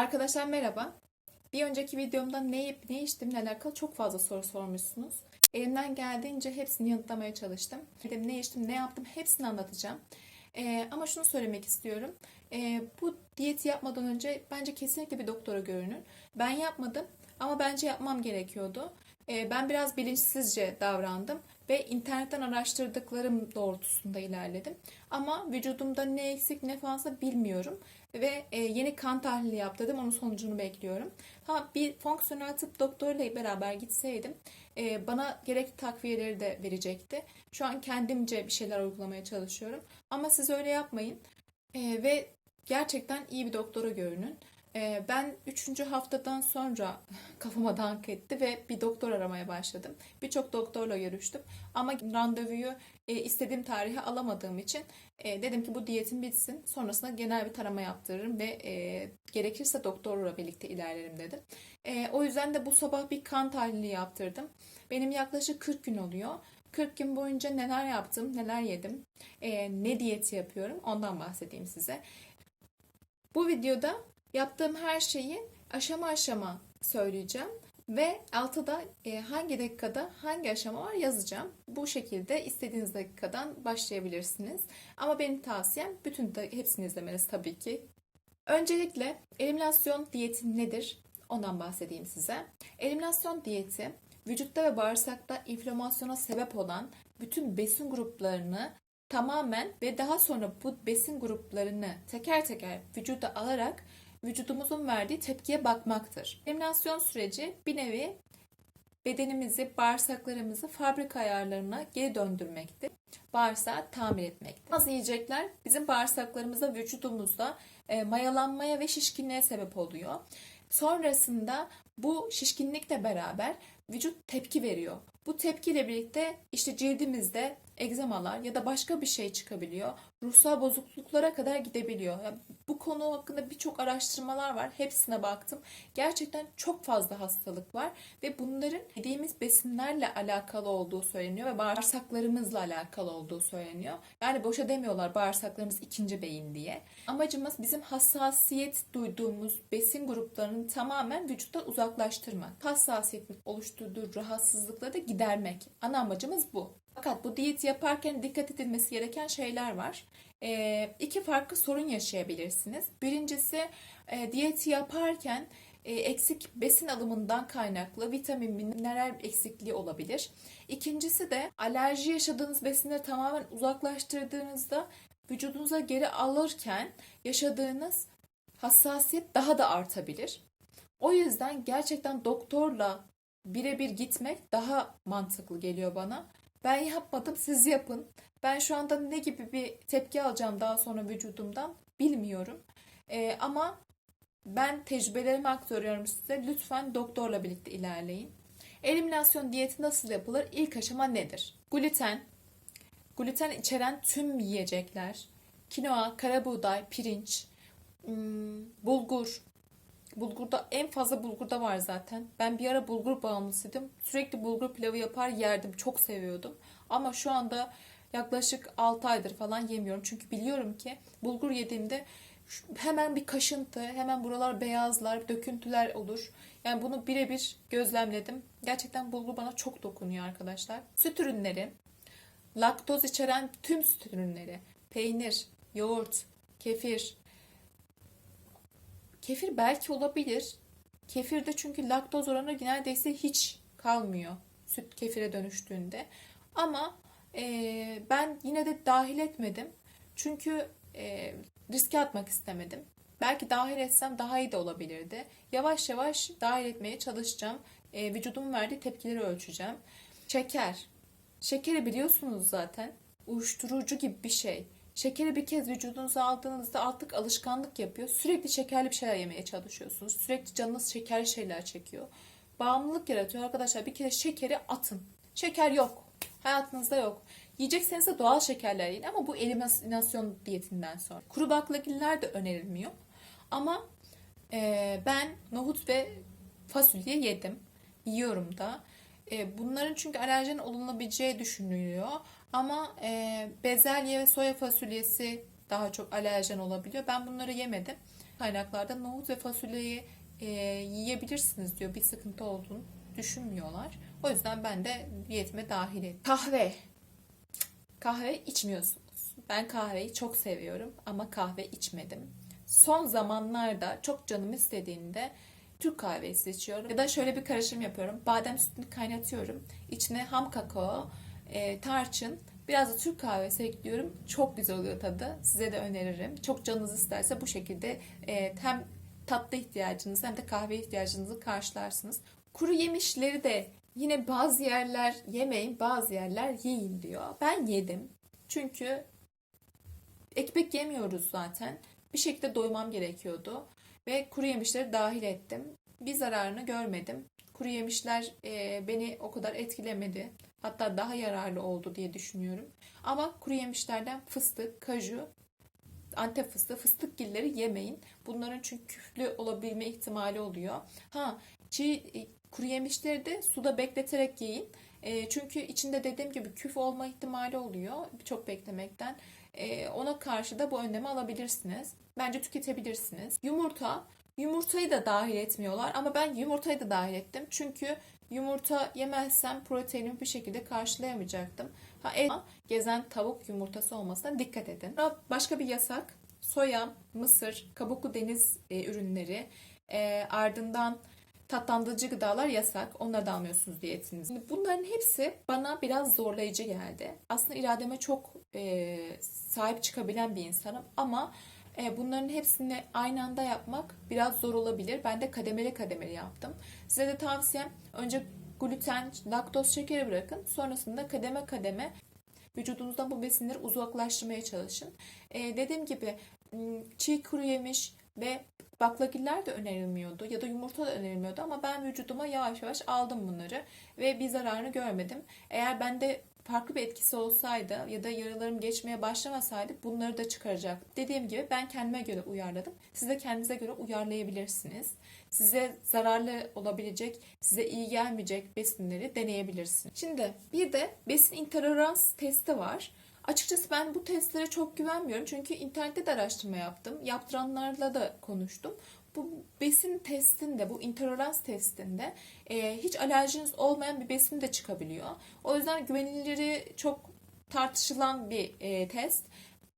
Arkadaşlar merhaba. Bir önceki videomda ne yiyip ne içtimle alakalı çok fazla soru sormuşsunuz. Elimden geldiğince hepsini yanıtlamaya çalıştım. Dedim ne içtim, ne yaptım hepsini anlatacağım. Ee, ama şunu söylemek istiyorum. Ee, bu diyeti yapmadan önce bence kesinlikle bir doktora görünün. Ben yapmadım ama bence yapmam gerekiyordu. Ee, ben biraz bilinçsizce davrandım ve internetten araştırdıklarım doğrultusunda ilerledim. Ama vücudumda ne eksik ne fazla bilmiyorum ve e, yeni kan tahlili yaptırdım. Onun sonucunu bekliyorum. Ha bir fonksiyonel tıp doktoruyla beraber gitseydim e, bana gerekli takviyeleri de verecekti. Şu an kendimce bir şeyler uygulamaya çalışıyorum. Ama siz öyle yapmayın. E, ve gerçekten iyi bir doktora görünün. E, ben 3. haftadan sonra kafama dank etti ve bir doktor aramaya başladım. Birçok doktorla görüştüm. Ama randevuyu e, istediğim tarihe alamadığım için e, dedim ki bu diyetim bitsin. Sonrasında genel bir tarama yaptırırım ve e, gerekirse doktorla birlikte ilerlerim dedim. E, o yüzden de bu sabah bir kan tahlili yaptırdım. Benim yaklaşık 40 gün oluyor. 40 gün boyunca neler yaptım, neler yedim, e, ne diyeti yapıyorum ondan bahsedeyim size. Bu videoda yaptığım her şeyi aşama aşama söyleyeceğim. Ve altıda e, hangi dakikada hangi aşama var yazacağım. Bu şekilde istediğiniz dakikadan başlayabilirsiniz. Ama benim tavsiyem bütün de, hepsini izlemeniz tabii ki. Öncelikle eliminasyon diyeti nedir? Ondan bahsedeyim size. Eliminasyon diyeti vücutta ve bağırsakta inflamasyona sebep olan bütün besin gruplarını tamamen ve daha sonra bu besin gruplarını teker teker vücuda alarak vücudumuzun verdiği tepkiye bakmaktır. Eliminasyon süreci bir nevi bedenimizi, bağırsaklarımızı fabrika ayarlarına geri döndürmektir. Bağırsağı tamir etmektir. Bazı yiyecekler bizim bağırsaklarımızda, vücudumuzda e, mayalanmaya ve şişkinliğe sebep oluyor. Sonrasında bu şişkinlikle beraber vücut tepki veriyor. Bu tepkiyle birlikte işte cildimizde egzamalar ya da başka bir şey çıkabiliyor. Ruhsal bozukluklara kadar gidebiliyor. Yani bu konu hakkında birçok araştırmalar var. Hepsine baktım. Gerçekten çok fazla hastalık var ve bunların yediğimiz besinlerle alakalı olduğu söyleniyor ve bağırsaklarımızla alakalı olduğu söyleniyor. Yani boşa demiyorlar bağırsaklarımız ikinci beyin diye. Amacımız bizim hassasiyet duyduğumuz besin gruplarını tamamen vücuttan uzaklaştırmak. Hassasiyetin oluşturduğu rahatsızlıkları da gidermek. Ana amacımız bu. Fakat bu diyet yaparken dikkat edilmesi gereken şeyler var. E, iki farklı sorun yaşayabilirsiniz. Birincisi e, diyeti yaparken e, eksik besin alımından kaynaklı vitamin, mineral eksikliği olabilir. İkincisi de alerji yaşadığınız besinleri tamamen uzaklaştırdığınızda vücudunuza geri alırken yaşadığınız hassasiyet daha da artabilir. O yüzden gerçekten doktorla birebir gitmek daha mantıklı geliyor bana. Ben yapmadım, siz yapın. Ben şu anda ne gibi bir tepki alacağım daha sonra vücudumdan bilmiyorum. Ee, ama ben tecrübelerimi aktarıyorum size. Lütfen doktorla birlikte ilerleyin. Eliminasyon diyeti nasıl yapılır? İlk aşama nedir? Gluten, gluten içeren tüm yiyecekler, kinoa, karabuğday, pirinç, hmm, bulgur, Bulgurda en fazla bulgurda var zaten. Ben bir ara bulgur bağımlısıydım. Sürekli bulgur pilavı yapar yerdim. Çok seviyordum. Ama şu anda yaklaşık 6 aydır falan yemiyorum. Çünkü biliyorum ki bulgur yediğimde hemen bir kaşıntı, hemen buralar beyazlar, döküntüler olur. Yani bunu birebir gözlemledim. Gerçekten bulgur bana çok dokunuyor arkadaşlar. Süt ürünleri, laktoz içeren tüm süt ürünleri, peynir, yoğurt, kefir, Kefir belki olabilir. Kefirde çünkü laktoz oranı neredeyse hiç kalmıyor süt kefire dönüştüğünde. Ama e, ben yine de dahil etmedim. Çünkü e, riske atmak istemedim. Belki dahil etsem daha iyi de olabilirdi. Yavaş yavaş dahil etmeye çalışacağım. E, vücudumun verdiği tepkileri ölçeceğim. Şeker. Şekeri biliyorsunuz zaten. Uyuşturucu gibi bir şey. Şekeri bir kez vücudunuza aldığınızda artık alışkanlık yapıyor. Sürekli şekerli bir şeyler yemeye çalışıyorsunuz. Sürekli canınız şekerli şeyler çekiyor. Bağımlılık yaratıyor arkadaşlar. Bir kere şekeri atın. Şeker yok. Hayatınızda yok. Yiyecekseniz de doğal şekerler yiyin ama bu eliminasyon diyetinden sonra. Kuru baklagiller de önerilmiyor. Ama e, ben nohut ve fasulye yedim. Yiyorum da. E, bunların çünkü alerjen olunabileceği düşünülüyor. Ama e, bezelye ve soya fasulyesi daha çok alerjen olabiliyor. Ben bunları yemedim. kaynaklarda nohut ve fasulyeyi e, yiyebilirsiniz diyor. Bir sıkıntı olduğunu düşünmüyorlar. O yüzden ben de diyetime dahil ettim. Kahve. Kahve içmiyorsunuz. Ben kahveyi çok seviyorum ama kahve içmedim. Son zamanlarda çok canım istediğinde Türk kahvesi içiyorum. Ya da şöyle bir karışım yapıyorum. Badem sütünü kaynatıyorum. İçine ham kakao, e, tarçın, biraz da Türk kahvesi ekliyorum. Çok güzel oluyor tadı. Size de öneririm. Çok canınız isterse bu şekilde e, hem tatlı ihtiyacınızı hem de kahve ihtiyacınızı karşılarsınız. Kuru yemişleri de yine bazı yerler yemeyin, bazı yerler yiyin diyor. Ben yedim. Çünkü ekmek yemiyoruz zaten. Bir şekilde doymam gerekiyordu. Ve kuru yemişleri dahil ettim. Bir zararını görmedim. Kuru yemişler e, beni o kadar etkilemedi. Hatta daha yararlı oldu diye düşünüyorum. Ama kuru yemişlerden fıstık, kaju, antep fıstığı, fıstıkgilleri yemeyin. Bunların çünkü küflü olabilme ihtimali oluyor. Ha, çiğ e, kuru yemişleri de suda bekleterek yiyin. E, çünkü içinde dediğim gibi küf olma ihtimali oluyor çok beklemekten. E, ona karşı da bu önlemi alabilirsiniz. Bence tüketebilirsiniz. Yumurta, yumurtayı da dahil etmiyorlar ama ben yumurtayı da dahil ettim. Çünkü yumurta yemezsem proteinimi bir şekilde karşılayamayacaktım. Ha, et, gezen tavuk yumurtası olmasına dikkat edin. Başka bir yasak, soya, mısır, kabuklu deniz e, ürünleri, e, ardından tatlandırıcı gıdalar yasak. Onları da almıyorsunuz diyetiniz. Bunların hepsi bana biraz zorlayıcı geldi. Aslında irademe çok e, sahip çıkabilen bir insanım ama e, bunların hepsini aynı anda yapmak biraz zor olabilir. Ben de kademeli kademeli yaptım. Size de tavsiyem önce gluten, laktoz şekeri bırakın. Sonrasında kademe kademe vücudunuzdan bu besinleri uzaklaştırmaya çalışın. E, dediğim gibi çiğ kuru yemiş ve baklagiller de önerilmiyordu ya da yumurta da önerilmiyordu ama ben vücuduma yavaş yavaş aldım bunları ve bir zararını görmedim. Eğer bende farklı bir etkisi olsaydı ya da yaralarım geçmeye başlamasaydı bunları da çıkaracak. Dediğim gibi ben kendime göre uyarladım. Siz de kendinize göre uyarlayabilirsiniz. Size zararlı olabilecek, size iyi gelmeyecek besinleri deneyebilirsiniz. Şimdi bir de besin intolerans testi var. Açıkçası ben bu testlere çok güvenmiyorum. Çünkü internette de araştırma yaptım. Yaptıranlarla da konuştum. Bu besin testinde, bu intolerans testinde e, hiç alerjiniz olmayan bir besin de çıkabiliyor. O yüzden güvenilirliği çok tartışılan bir e, test.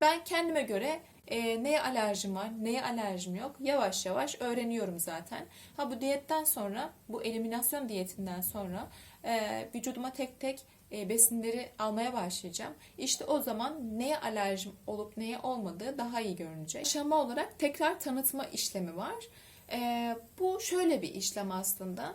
Ben kendime göre e, neye alerjim var, neye alerjim yok yavaş yavaş öğreniyorum zaten. Ha bu diyetten sonra, bu eliminasyon diyetinden sonra e, vücuduma tek tek besinleri almaya başlayacağım. İşte o zaman neye alerjim olup neye olmadığı daha iyi görünecek. Aşama olarak tekrar tanıtma işlemi var. E, bu şöyle bir işlem aslında.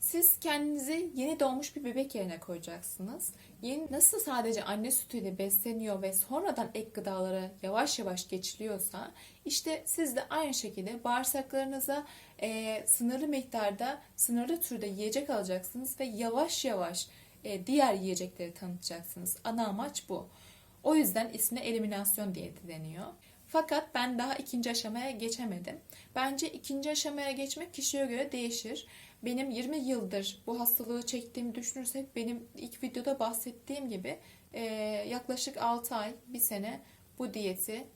Siz kendinizi yeni doğmuş bir bebek yerine koyacaksınız. Yeni, nasıl sadece anne sütüyle besleniyor ve sonradan ek gıdalara yavaş yavaş geçiliyorsa işte siz de aynı şekilde bağırsaklarınıza e, sınırlı miktarda, sınırlı türde yiyecek alacaksınız ve yavaş yavaş e, diğer yiyecekleri tanıtacaksınız. Ana amaç bu. O yüzden ismine eliminasyon diyeti deniyor. Fakat ben daha ikinci aşamaya geçemedim. Bence ikinci aşamaya geçmek kişiye göre değişir. Benim 20 yıldır bu hastalığı çektiğimi düşünürsek benim ilk videoda bahsettiğim gibi e, yaklaşık 6 ay, 1 sene bu diyeti,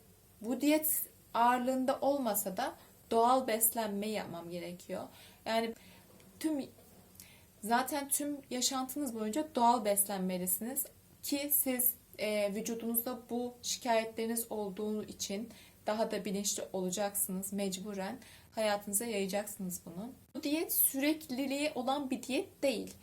bu diyet ağırlığında olmasa da doğal beslenme yapmam gerekiyor. Yani tüm zaten tüm yaşantınız boyunca doğal beslenmelisiniz ki siz e, vücudunuzda bu şikayetleriniz olduğu için daha da bilinçli olacaksınız mecburen. Hayatınıza yayacaksınız bunu. Bu diyet sürekliliği olan bir diyet değil.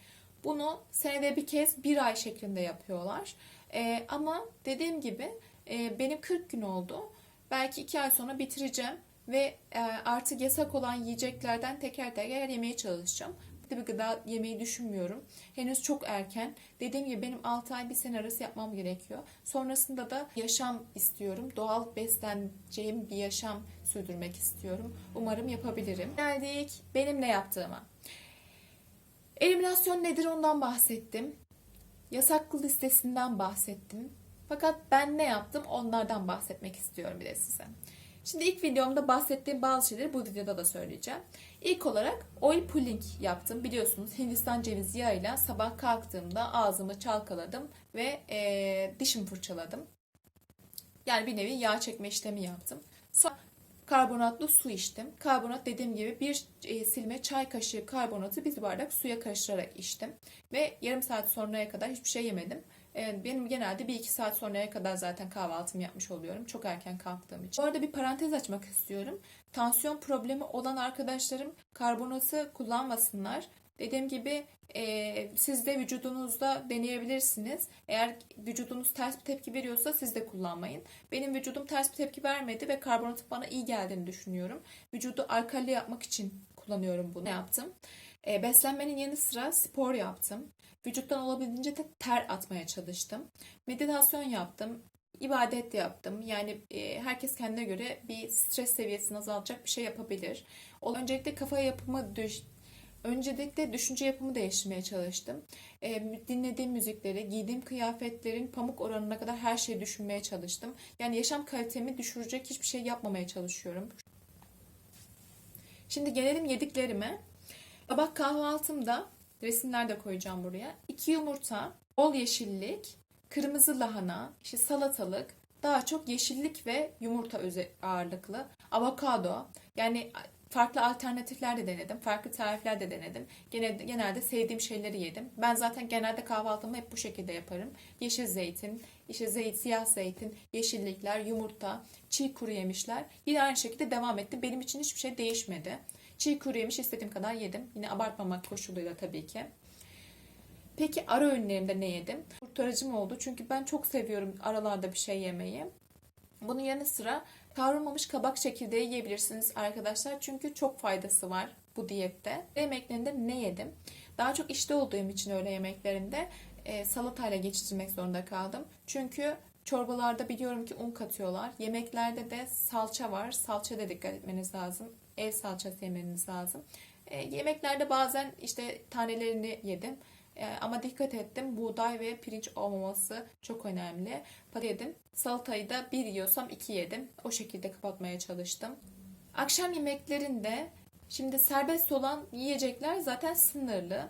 Bunu senede bir kez bir ay şeklinde yapıyorlar. E, ama dediğim gibi e, benim 40 gün oldu. Belki 2 ay sonra bitireceğim ve e, artık yasak olan yiyeceklerden teker teker yemeye çalışacağım bir gıda yemeyi düşünmüyorum. Henüz çok erken. Dediğim gibi benim 6 ay bir sene arası yapmam gerekiyor. Sonrasında da yaşam istiyorum. Doğal besleneceğim bir yaşam sürdürmek istiyorum. Umarım yapabilirim. Geldik benim ne yaptığıma. Eliminasyon nedir ondan bahsettim. Yasaklı listesinden bahsettim. Fakat ben ne yaptım onlardan bahsetmek istiyorum bir de size. Şimdi ilk videomda bahsettiğim bazı şeyleri bu videoda da söyleyeceğim. İlk olarak oil pulling yaptım. Biliyorsunuz Hindistan cevizi yağıyla sabah kalktığımda ağzımı çalkaladım ve e, dişimi fırçaladım. Yani bir nevi yağ çekme işlemi yaptım. Sonra karbonatlı su içtim. Karbonat dediğim gibi bir e, silme çay kaşığı karbonatı bir bardak suya karıştırarak içtim. Ve yarım saat sonraya kadar hiçbir şey yemedim. E, benim genelde bir iki saat sonraya kadar zaten kahvaltımı yapmış oluyorum. Çok erken kalktığım için. Bu arada bir parantez açmak istiyorum. Tansiyon problemi olan arkadaşlarım karbonatı kullanmasınlar. Dediğim gibi e, siz de vücudunuzda deneyebilirsiniz. Eğer vücudunuz ters bir tepki veriyorsa siz de kullanmayın. Benim vücudum ters bir tepki vermedi ve karbonatın bana iyi geldiğini düşünüyorum. Vücudu alkali yapmak için kullanıyorum bunu. Ne yaptım? E, beslenmenin yanı sıra spor yaptım. Vücuttan olabildiğince de ter atmaya çalıştım. Meditasyon yaptım. ibadet de yaptım. Yani e, herkes kendine göre bir stres seviyesini azaltacak bir şey yapabilir. O- Öncelikle kafa yapımı düş, Öncelikle düşünce yapımı değiştirmeye çalıştım. E, dinlediğim müzikleri, giydiğim kıyafetlerin pamuk oranına kadar her şeyi düşünmeye çalıştım. Yani yaşam kalitemi düşürecek hiçbir şey yapmamaya çalışıyorum. Şimdi gelelim yediklerime. Sabah kahvaltımda resimler de koyacağım buraya. İki yumurta, bol yeşillik, kırmızı lahana, işte salatalık, daha çok yeşillik ve yumurta ağırlıklı, avokado. Yani farklı alternatifler de denedim. Farklı tarifler de denedim. Genelde, genelde sevdiğim şeyleri yedim. Ben zaten genelde kahvaltımı hep bu şekilde yaparım. Yeşil zeytin, işte zeyt, siyah zeytin, yeşillikler, yumurta, çiğ kuru yemişler. Yine aynı şekilde devam etti. Benim için hiçbir şey değişmedi. Çiğ kuru yemiş istediğim kadar yedim. Yine abartmamak koşuluyla tabii ki. Peki ara öğünlerimde ne yedim? Kurtarıcım oldu çünkü ben çok seviyorum aralarda bir şey yemeyi. Bunun yanı sıra kavrulmamış kabak çekirdeği yiyebilirsiniz arkadaşlar. Çünkü çok faydası var bu diyette. Yemeklerinde ne yedim? Daha çok işte olduğum için öyle yemeklerinde e, salatayla geçiştirmek zorunda kaldım. Çünkü çorbalarda biliyorum ki un katıyorlar. Yemeklerde de salça var. Salça da dikkat etmeniz lazım. Ev salçası yemeniz lazım. E, yemeklerde bazen işte tanelerini yedim. E, ama dikkat ettim buğday ve pirinç olmaması çok önemli. Patates yedim. Salatayı da bir yiyorsam iki yedim. O şekilde kapatmaya çalıştım. Akşam yemeklerinde şimdi serbest olan yiyecekler zaten sınırlı.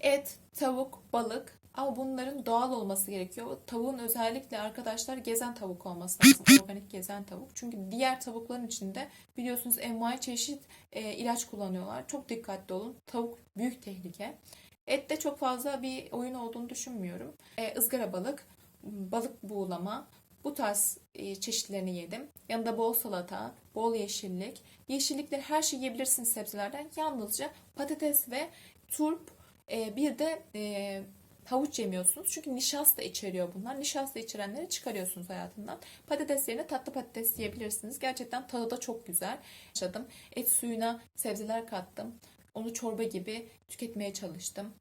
Et, tavuk, balık ama bunların doğal olması gerekiyor. Tavuğun özellikle arkadaşlar gezen tavuk olması lazım. Organik gezen tavuk. Çünkü diğer tavukların içinde biliyorsunuz envai çeşit e, ilaç kullanıyorlar. Çok dikkatli olun. Tavuk büyük tehlike. Ette çok fazla bir oyun olduğunu düşünmüyorum. E, ızgara balık, balık buğulama bu tarz e, çeşitlerini yedim. Yanında bol salata, bol yeşillik. Yeşillikleri her şeyi yiyebilirsiniz sebzelerden. Yalnızca patates ve turp e, bir de e, havuç yemiyorsunuz. Çünkü nişasta içeriyor bunlar. Nişasta içerenleri çıkarıyorsunuz hayatından. Patates yerine tatlı patates yiyebilirsiniz. Gerçekten tadı da çok güzel. Yaşadım. Et suyuna sebzeler kattım. Onu çorba gibi tüketmeye çalıştım.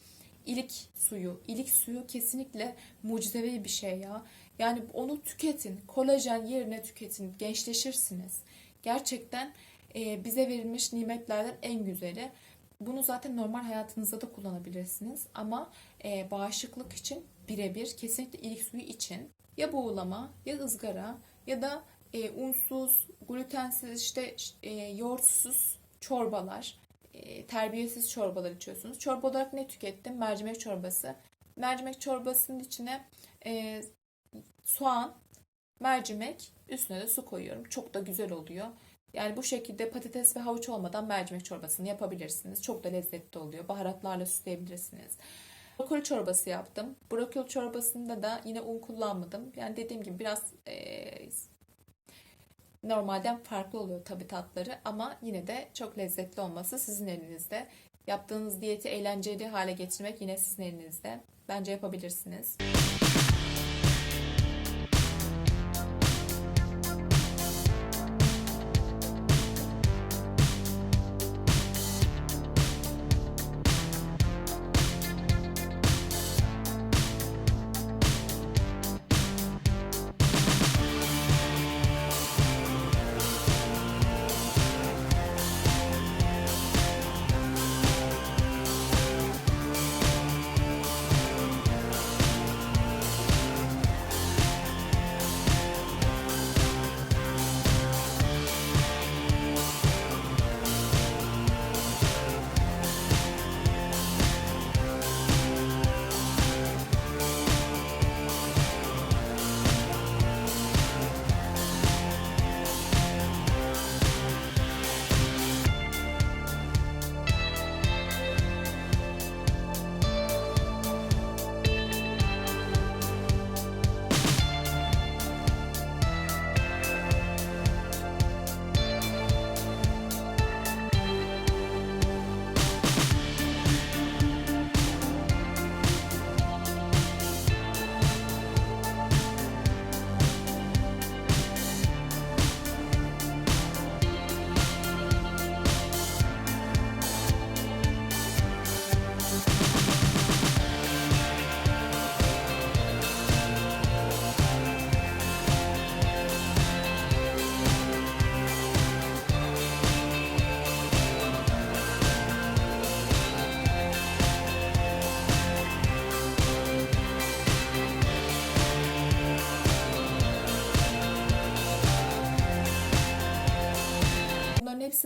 İlik suyu, ilik suyu kesinlikle mucizevi bir şey ya. Yani onu tüketin, kolajen yerine tüketin, gençleşirsiniz. Gerçekten bize verilmiş nimetlerden en güzeli. Bunu zaten normal hayatınızda da kullanabilirsiniz ama e, bağışıklık için birebir kesinlikle ilik suyu için ya buğulama ya ızgara ya da e, unsuz, glutensiz işte e, yoğurtsuz çorbalar e, terbiyesiz çorbalar içiyorsunuz. Çorba olarak ne tükettim? Mercimek çorbası. Mercimek çorbasının içine e, soğan, mercimek, üstüne de su koyuyorum. Çok da güzel oluyor. Yani bu şekilde patates ve havuç olmadan mercimek çorbasını yapabilirsiniz. Çok da lezzetli oluyor. Baharatlarla süsleyebilirsiniz. Brokoli çorbası yaptım. Brokoli çorbasında da yine un kullanmadım. Yani dediğim gibi biraz e, normalden farklı oluyor tabii tatları ama yine de çok lezzetli olması sizin elinizde. Yaptığınız diyeti eğlenceli hale getirmek yine sizin elinizde. Bence yapabilirsiniz.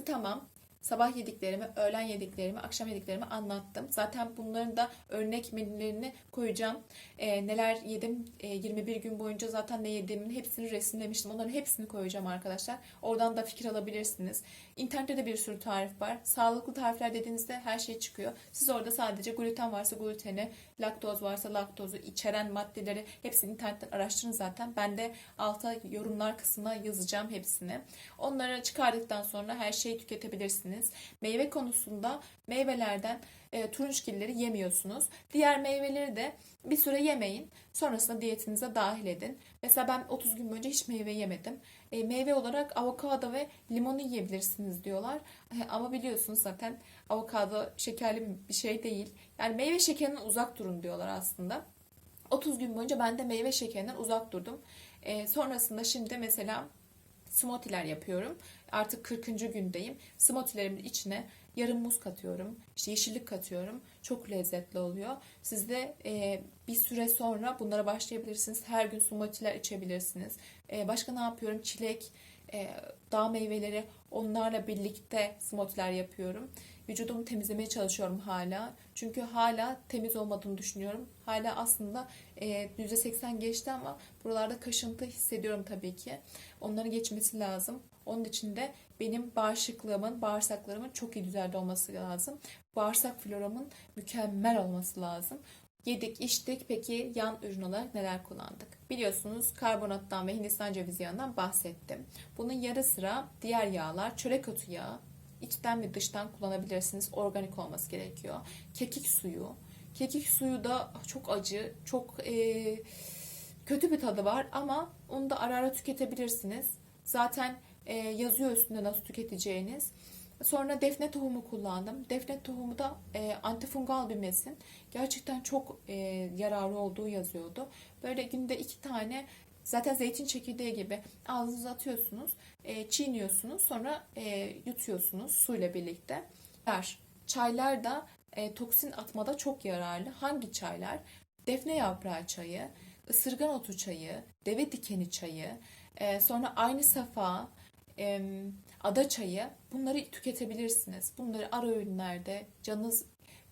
Tamam. Sabah yediklerimi, öğlen yediklerimi, akşam yediklerimi anlattım. Zaten bunların da örnek menülerini koyacağım. Ee, neler yedim, ee, 21 gün boyunca zaten ne yediğimin hepsini resimlemiştim. Onların hepsini koyacağım arkadaşlar. Oradan da fikir alabilirsiniz. İnternette de bir sürü tarif var. Sağlıklı tarifler dediğinizde her şey çıkıyor. Siz orada sadece gluten varsa gluteni, laktoz varsa laktozu içeren maddeleri hepsini internetten araştırın zaten. Ben de alta yorumlar kısmına yazacağım hepsini. Onları çıkardıktan sonra her şeyi tüketebilirsiniz. Meyve konusunda meyvelerden e, turunçgilleri yemiyorsunuz. Diğer meyveleri de bir süre yemeyin. Sonrasında diyetinize dahil edin. Mesela ben 30 gün boyunca hiç meyve yemedim. E, meyve olarak avokado ve limonu yiyebilirsiniz diyorlar. E, ama biliyorsunuz zaten avokado şekerli bir şey değil. Yani meyve şekerinden uzak durun diyorlar aslında. 30 gün boyunca ben de meyve şekerinden uzak durdum. E, sonrasında şimdi mesela smoothie'ler yapıyorum. Artık 40. gündeyim. Smoothie'lerimin içine yarım muz katıyorum. işte yeşillik katıyorum. Çok lezzetli oluyor. Siz de e, bir süre sonra bunlara başlayabilirsiniz. Her gün smoothie'ler içebilirsiniz. E, başka ne yapıyorum? Çilek, e, dağ meyveleri onlarla birlikte smoothie'ler yapıyorum. Vücudumu temizlemeye çalışıyorum hala. Çünkü hala temiz olmadığını düşünüyorum. Hala aslında e, %80 geçti ama buralarda kaşıntı hissediyorum tabii ki. Onların geçmesi lazım. Onun için de benim bağışıklığımın, bağırsaklarımın çok iyi düzeyde olması lazım. Bağırsak floramın mükemmel olması lazım. Yedik, içtik. Peki yan ürün olarak neler kullandık? Biliyorsunuz karbonattan ve Hindistan cevizi yağından bahsettim. Bunun yarı sıra diğer yağlar, çörek otu yağı, içten ve dıştan kullanabilirsiniz. Organik olması gerekiyor. Kekik suyu. Kekik suyu da çok acı, çok e, kötü bir tadı var ama onu da ara ara tüketebilirsiniz. Zaten e, yazıyor üstünde nasıl tüketeceğiniz. Sonra defne tohumu kullandım. Defne tohumu da e, antifungal bir mesin. Gerçekten çok e, yararlı olduğu yazıyordu. Böyle günde iki tane zaten zeytin çekirdeği gibi ağzınıza atıyorsunuz, e, çiğniyorsunuz, sonra e, yutuyorsunuz suyla birlikte. Çaylar, çaylar da e, toksin atmada çok yararlı. Hangi çaylar? Defne yaprağı çayı, ısırgan otu çayı, deve dikeni çayı, e, sonra aynı safa, ada çayı bunları tüketebilirsiniz. Bunları ara öğünlerde canınız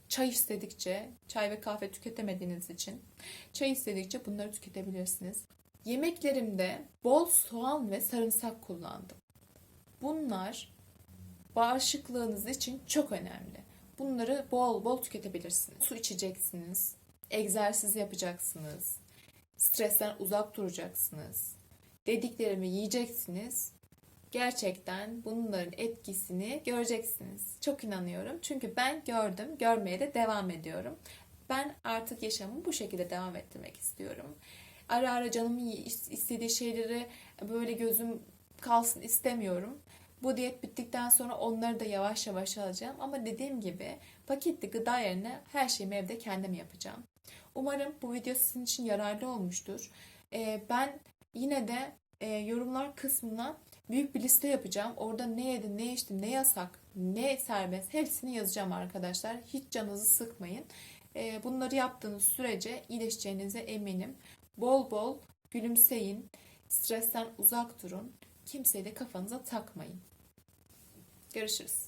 çay istedikçe, çay ve kahve tüketemediğiniz için çay istedikçe bunları tüketebilirsiniz. Yemeklerimde bol soğan ve sarımsak kullandım. Bunlar bağışıklığınız için çok önemli. Bunları bol bol tüketebilirsiniz. Su içeceksiniz, egzersiz yapacaksınız, stresten uzak duracaksınız. Dediklerimi yiyeceksiniz. Gerçekten bunların etkisini göreceksiniz. Çok inanıyorum. Çünkü ben gördüm, görmeye de devam ediyorum. Ben artık yaşamımı bu şekilde devam ettirmek istiyorum. Ara ara canımın istediği şeyleri böyle gözüm kalsın istemiyorum. Bu diyet bittikten sonra onları da yavaş yavaş alacağım. Ama dediğim gibi paketli gıda yerine her şeyimi evde kendim yapacağım. Umarım bu video sizin için yararlı olmuştur. Ee, ben yine de e, yorumlar kısmına büyük bir liste yapacağım. Orada ne yedim, ne içtim, ne yasak, ne serbest hepsini yazacağım arkadaşlar. Hiç canınızı sıkmayın. Ee, bunları yaptığınız sürece iyileşeceğinize eminim. Bol bol gülümseyin. Stresten uzak durun. Kimseyi de kafanıza takmayın. Görüşürüz.